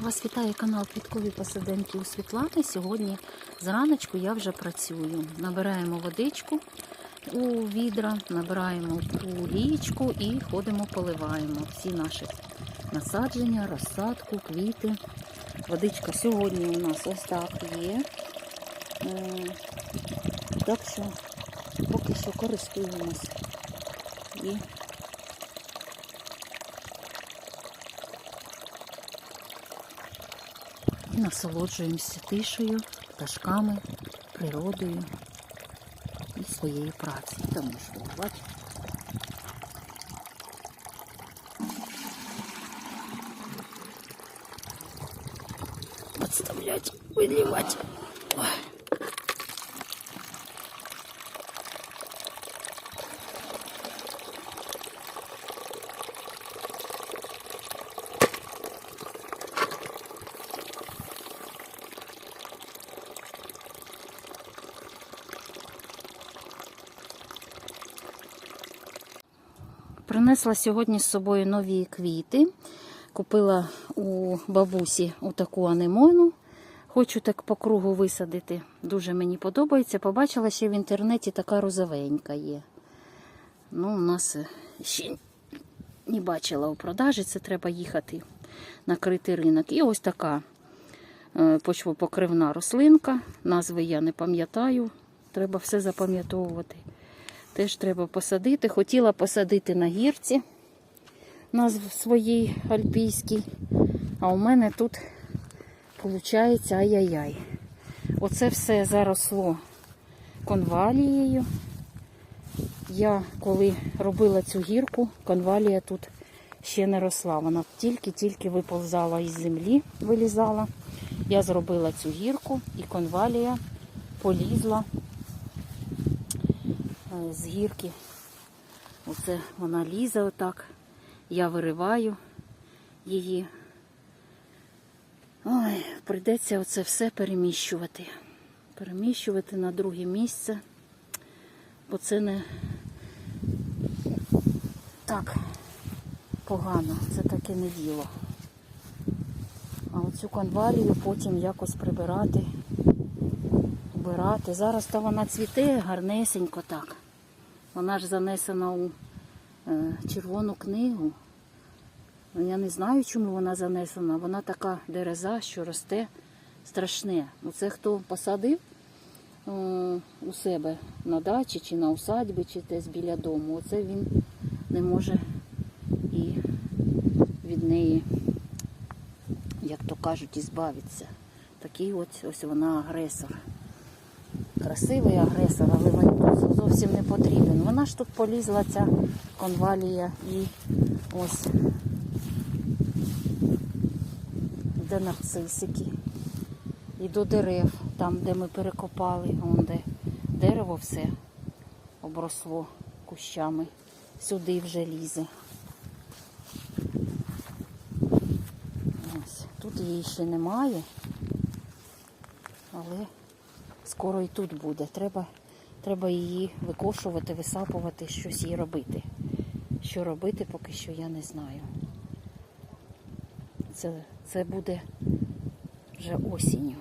Вас вітає канал Квіткові посадинки у Світлани. Сьогодні зраночку я вже працюю. Набираємо водичку у відра, набираємо у і ходимо, поливаємо всі наші насадження, розсадку, квіти. Водичка сьогодні у нас ось так є. Е, Так що поки що користуємось. І і насолоджуємося тишею, пташками, природою і своєю працею. Тому що, бачите, подставлять, выливать. Принесла сьогодні з собою нові квіти. Купила у бабусі таку анемону. Хочу так по кругу висадити. Дуже мені подобається. Побачила ще в інтернеті така розовенька є. Ну, у нас е, ще не бачила у продажі, це треба їхати накрити ринок. І ось така е, почвопокривна рослинка. Назви я не пам'ятаю. Треба все запам'ятовувати. Теж треба посадити. Хотіла посадити на гірці на своїй альпійській. А у мене тут виходить ай-яй-яй. Оце все заросло конвалією. Я коли робила цю гірку, конвалія тут ще не росла. Вона тільки-тільки виповзала із землі, вилізала. Я зробила цю гірку і конвалія полізла з гірки. Оце вона лізе отак. Я вириваю її. Ой, прийдеться оце все переміщувати. Переміщувати на друге місце, бо це не так погано, це таке не діло. А оцю конвалію потім якось прибирати, убирати. Зараз то вона цвіте гарнесенько так. Вона ж занесена у е, червону книгу. Ну, Я не знаю, чому вона занесена. Вона така дереза, що росте страшне. Оце хто посадив е, у себе на дачі чи на усадьбі, чи десь біля дому. Оце він не може і від неї, як то кажуть, ізбавитися. Такий ось ось вона агресор. Красивий агресор, але тут зовсім не потрібен. Вона ж тут полізла ця конвалія і ось де нарцисики. І до дерев, там, де ми перекопали, вон де дерево все обросло кущами. Сюди вже лізе. Ось. Тут її ще немає, але скоро і тут буде. Треба, треба її викошувати, висапувати, щось їй робити. Що робити, поки що я не знаю. Це, це буде вже осінню.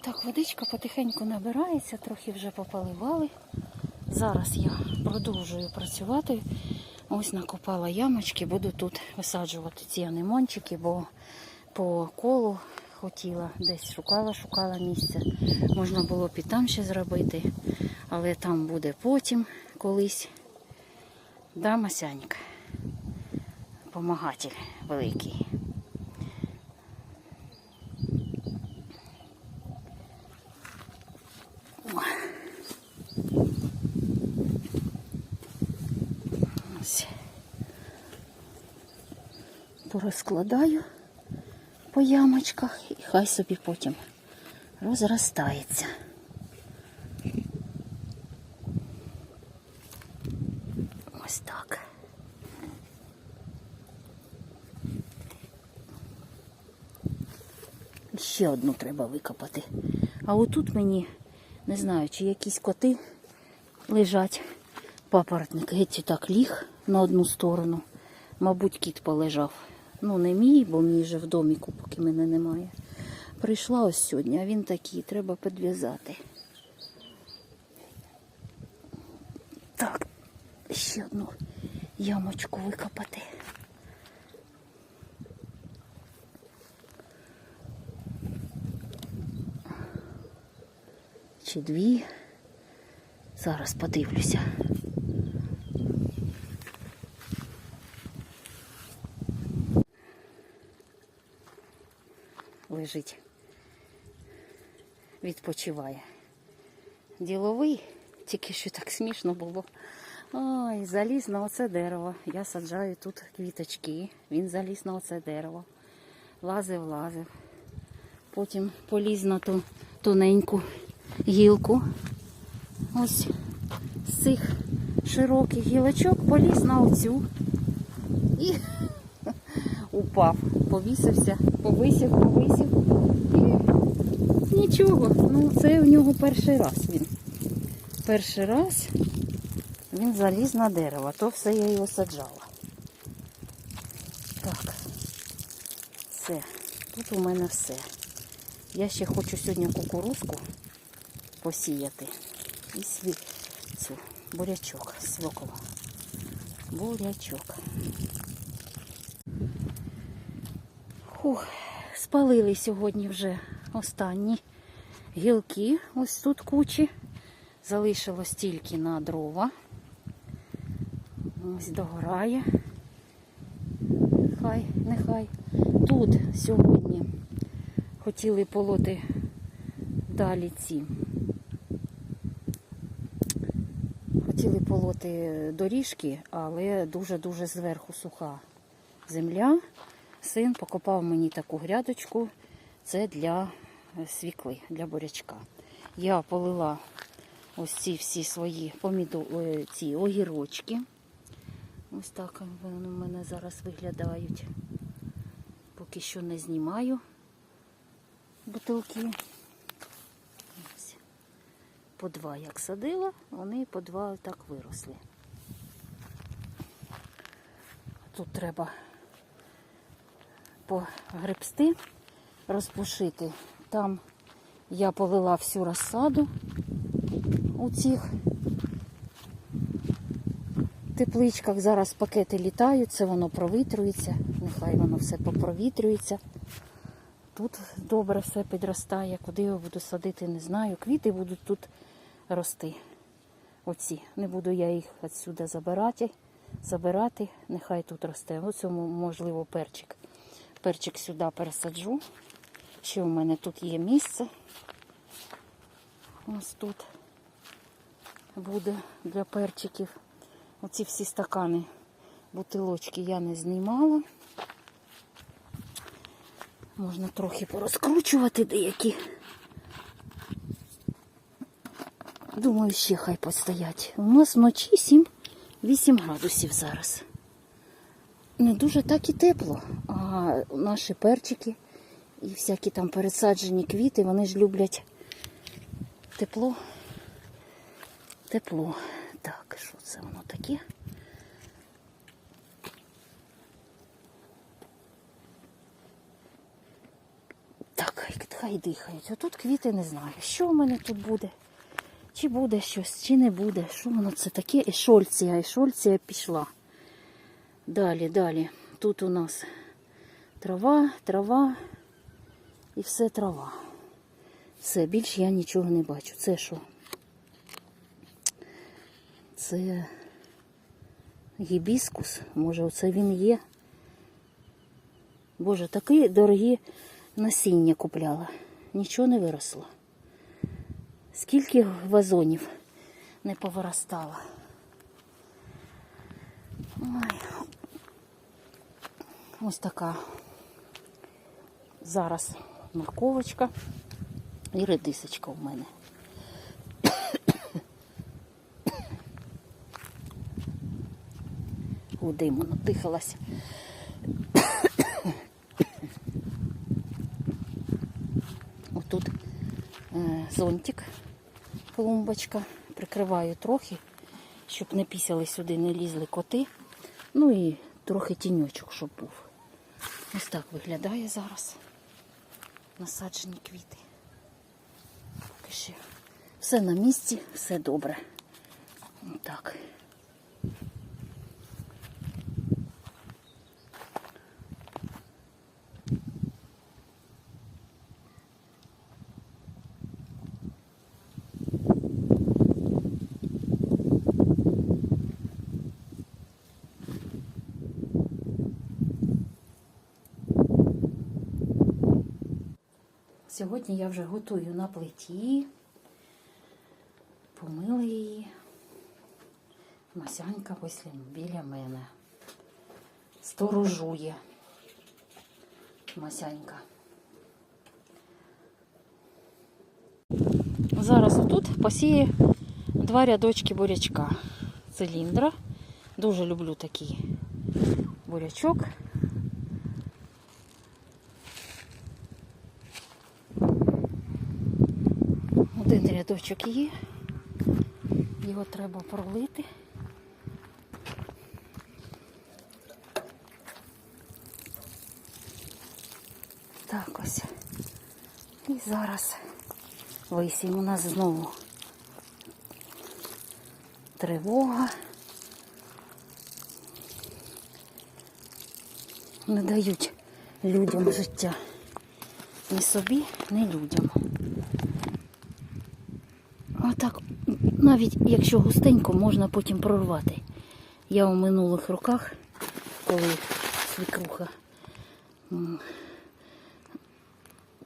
Так, водичка потихеньку набирається, трохи вже пополивали. Зараз я продовжую працювати. Ось накопала ямочки, буду тут висаджувати ці анемончики, бо по колу хотіла, десь шукала, шукала місце. Можна було б і там ще зробити, але там буде потім колись. Да, Масянька? Помагатель великий. Ось. Порозкладаю по ямочках і хай собі потім розростається. Ось так. Ще одну треба викопати. А отут мені, не знаю, чи якісь коти лежать. Папоротник геть так ліг на одну сторону. Мабуть, кіт полежав Ну, не мій, бо мій же в доміку, поки мене немає. Прийшла ось сьогодні, а він такий, треба підв'язати. Так, ще одну ямочку викопати. Чи дві. Зараз подивлюся. Лежить. Відпочиває. Діловий, тільки що так смішно було. Ой, заліз на оце дерево. Я саджаю тут квіточки. Він заліз на оце дерево. Лазив, лазив. Потім поліз на ту тоненьку гілку. Ось з цих широких гілочок поліз на оцю і упав, повісився, повисів, повисів. Нічого. Ну, це в нього перший раз він. Перший раз він заліз на дерево, то все я його саджала. Так, все. Тут у мене все. Я ще хочу сьогодні кукурузку посіяти. І сві... цю бурячок, свекла. Бурячок. Фух, спалили сьогодні вже останні гілки. Ось тут кучі. Залишилось тільки на дрова. Ось догорає. Хай, нехай. Тут сьогодні хотіли полоти далі ці. Хотіли полоти доріжки, але дуже-дуже зверху суха земля. Син покопав мені таку грядочку. Це для свікли, для бурячка. Я полила ось ці всі свої помідо... е, ці огірочки. Ось так вони в мене зараз виглядають. Поки що не знімаю бутилки. По два як садила, вони по два так виросли. Тут треба погребсти, розпушити. Там я полила всю розсаду у цих тепличках. Зараз пакети літають, це воно провітрюється. Нехай воно все попровітрюється. Тут добре все підростає. Куди я буду садити, не знаю. Квіти будуть тут рости. Оці. Не буду я їх відсюди забирати. Забирати, нехай тут росте. Ось можливо, перчик. Перчик сюди пересаджу. Ще у мене тут є місце. Ось тут буде для перчиків. Оці всі стакани, бутилочки я не знімала. Можна трохи порозкручувати деякі. Думаю, ще хай постоять. У нас вночі 7-8 градусів зараз. Не дуже так і тепло, а наші перчики і всякі там пересаджені квіти, вони ж люблять тепло. Тепло. Так, що це воно таке? Так, хай, дихають. А тут квіти не знаю. Що в мене тут буде? Чи буде щось, чи не буде. Що воно це таке? Ешольція, ешольція пішла. Далі, далі. Тут у нас трава, трава і все трава. Все, більше я нічого не бачу. Це що? Це гібіскус. Може, оце він є. Боже, такі дорогі насіння купляла. Нічого не виросло. Скільки вазонів не повиростало. Ой. Ось така зараз морковочка і редисочка у мене. У диму надихалася. Отут е, зонтик, клумбочка. Прикриваю трохи, щоб не пісяли сюди, не лізли коти. Ну і трохи тіньочок, щоб був. Ось так виглядає зараз. Насаджені квіти. Все на місці, все добре. Так. Сьогодні я вже готую на плиті. Помила її. Масянька ось біля мене. Сторожує. Масянька. Зараз отут посіє два рядочки бурячка. Циліндра. Дуже люблю такий бурячок. Рядочок є. Його треба пролити. Так ось. І зараз висім у нас знову тривога. Не дають людям життя. Ні собі, ні людям. Отак, навіть якщо густенько, можна потім прорвати. Я у минулих роках, коли свікруха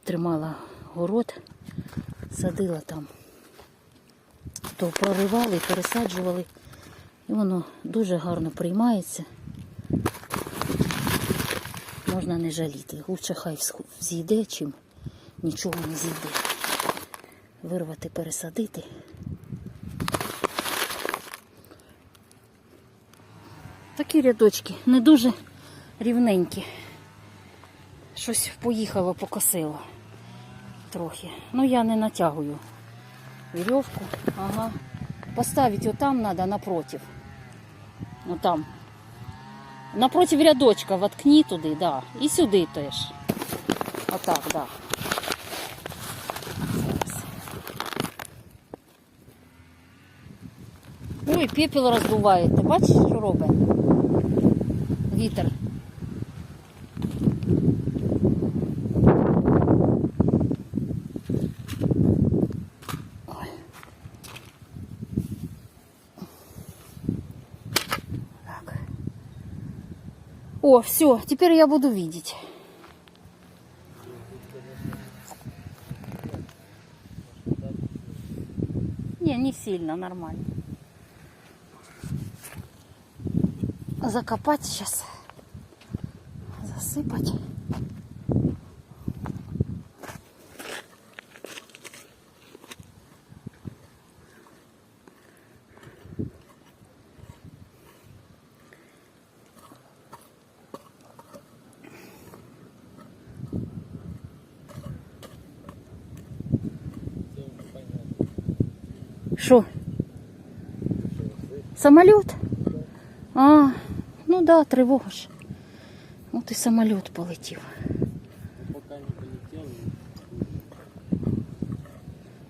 тримала город, садила там, то проривали, пересаджували, і воно дуже гарно приймається. Можна не жаліти. Лучше хай зійде, чим нічого не зійде вирвати, пересадити. Такі рядочки не дуже рівненькі. Щось поїхало, покосило трохи. Ну я не натягую вірьовку. Ага. Поставити отам треба напротив. Отам. Напротив рядочка воткні туди, да. І сюди теж. Отак, да. Ой, пепел роздуває. Ти бачиш, що робить? Вітер. Так. О, все, теперь я буду видеть. Не, не сильно, нормально. Закопать сейчас, засыпать. Что? Самолет? А, ну да, тривога ж. От і самоліт полетів. Пока не полетел,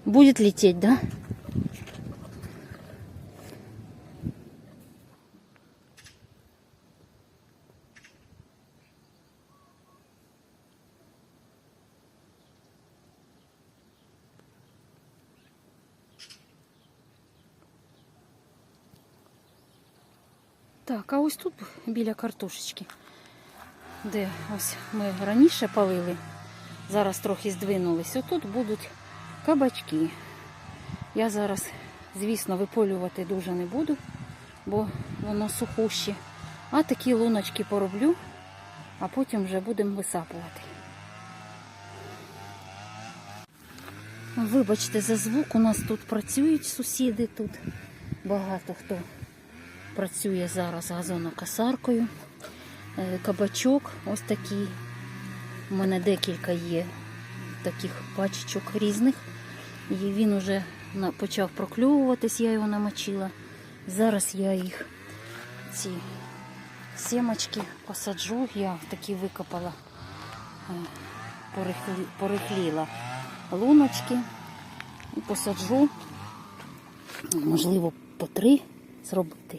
Будет лететь, да? Так, а ось тут біля картошечки, де ось ми раніше палили, зараз трохи здвинулись. Отут будуть кабачки. Я зараз, звісно, виполювати дуже не буду, бо воно сухуще. А такі луночки пороблю, а потім вже будемо висапувати. Вибачте за звук, у нас тут працюють сусіди, тут багато хто працює зараз газонокосаркою. Е, Кабачок ось такий. У мене декілька є таких пачечок різних. І він вже почав прокльовуватись, я його намочила. Зараз я їх ці Сімочки посаджу, я такі викопала, е, порихліла луночки і посаджу, можливо, по три зробити.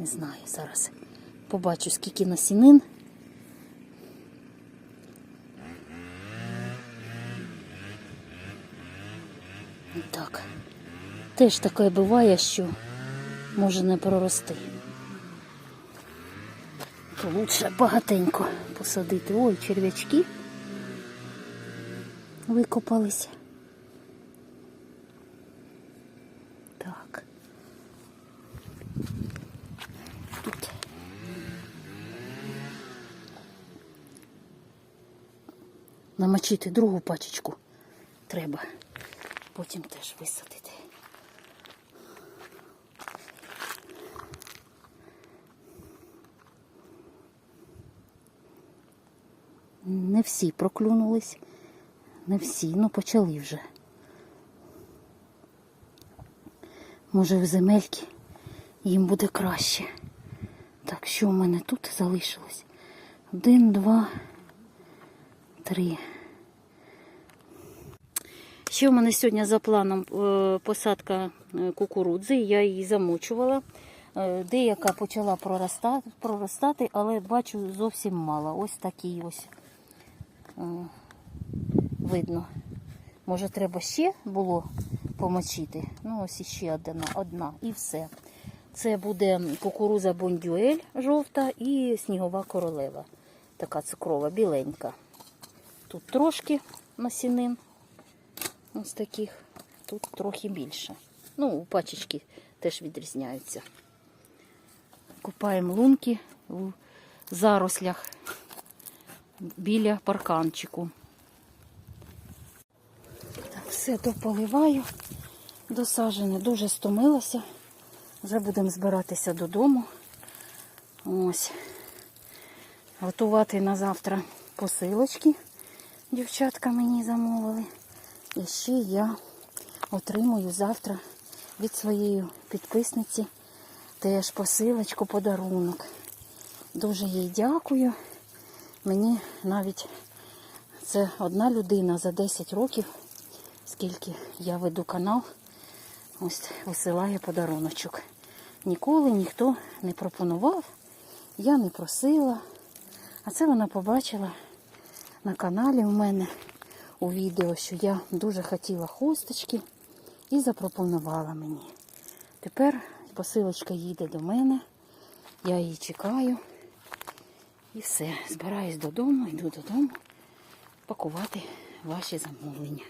Не знаю, зараз побачу, скільки насінин. Так. Теж таке буває, що може не прорости. То лучше багатенько посадити. Ой, черв'ячки викопалися. Так. Тут. Намочити другу пачечку треба. Потім теж висадити. Не всі проклюнулись, не всі, ну почали вже. Може в земельки їм буде краще. Так, що в мене тут залишилось? Один, два, три. Ще в мене сьогодні за планом е, посадка е, кукурудзи. Я її замочувала. Е, Деяка почала проростати, але бачу зовсім мало. Ось такий ось видно. Може, треба ще було помочити. Ну, ось іще одна, одна і все. Це буде кукуруза бондюель жовта і снігова королева. Така цукрова, біленька. Тут трошки насінин. Ось таких. Тут трохи більше. Ну, пачечки теж відрізняються. Купаємо лунки у зарослях біля парканчику. Так, все дополиваю, досажене, дуже стомилася. Вже будемо збиратися додому. Ось. Готувати на завтра посилочки. Дівчатка мені замовили. І ще я отримую завтра від своєї підписниці теж посилочку, подарунок. Дуже їй дякую. Мені навіть це одна людина за 10 років, скільки я веду канал, ось висилає подаруночок. Ніколи ніхто не пропонував, я не просила. А це вона побачила на каналі у мене у відео, що я дуже хотіла хусточки і запропонувала мені. Тепер посилочка їде до мене, я її чекаю. І все, збираюсь додому, йду додому пакувати ваші замовлення.